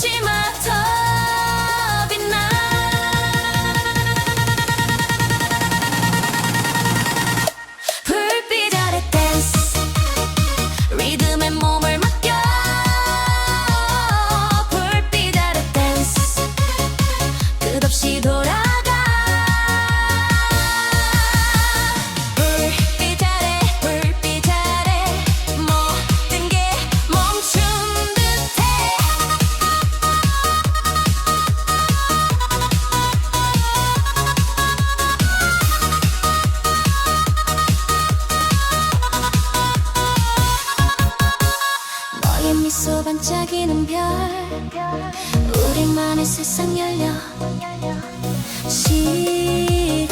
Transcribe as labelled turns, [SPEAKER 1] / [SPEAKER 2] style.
[SPEAKER 1] 다시 말 반짝이는 별. 우리만의 세상 열려. 시